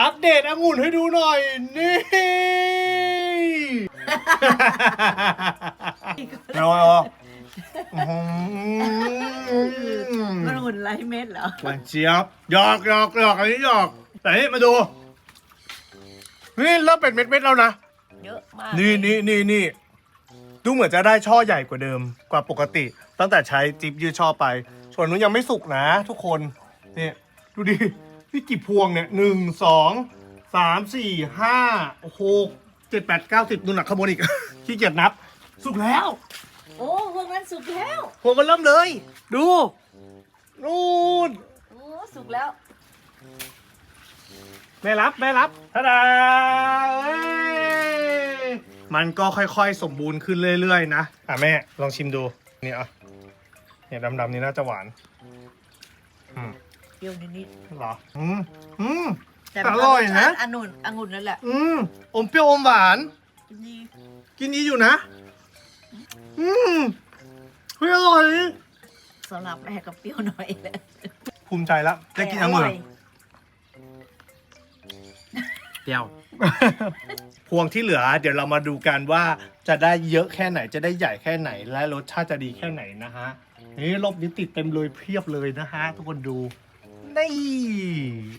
อัปเดตองุ่นให้ดูหน่อย นี่เอาเอาอื้อหือมันหุ่นไรเม็ดเหรอ หวานเจี๊ยบหยอกหยอกหยอกอันนี้หยอกแต่นี่มาดู นี่เริ่มเป็นเม็ดๆแล้วนะ เยอะมากนี่นี่นี่นี่ดูเหมือนจะได้ช่อใหญ่กว่าเดิมกว่าปกติ ตั้งแต่ใช้จิ๊บยืดช่อไปส่วนนู้นยังไม่สุกนะทุกคน นี่ ดูดิ นี่กี่พวงเนี่ยหนึ่งสองสามสี่ห้าหกเจ็ดแปดเก้าสิบนู่นหนักขโมยอีก ขี้เกียจนับ สุกแล้ว โอ้พวกนั้นสุกแล้ว พวงมันเริ่มเลย ดูนู่นโอ้สุกแล้ว แม่รับแม่รับทาดาเอ้ยมันก็ค่อยๆ สมบูรณ์ขึ้นเรื่อยๆ นะ อะแม่ ลองชิมดู นี่อะเนี่ยดำๆนี่น่าจะหวาน อืมเปรี้ยวนิดเหรอ อืมอืม ๆแต่มันอร่อยนะสชาติองุ่นองุ่นนั่นแหละอืมอมเปรี้ยวอมหวาน นี่กินดีอยู่นะ อืมเฮ้ยอร่อยสำหรับแม่ก็เปรี้ยวหน่อยแหละภูมิใจแล้วได้กินองุ่นร่ย เปรี้ยว พวงที่เหลือ เดี๋ยวเรามาดูกันว่าจะได้เยอะแค่ไหนจะได้ใหญ่แค่ไหน และรสชาติจะดีแค่ไหนนะฮะนี่รอบนี้ติดเต็มเลยเพียบเลยนะฮะทุกคนดู นี่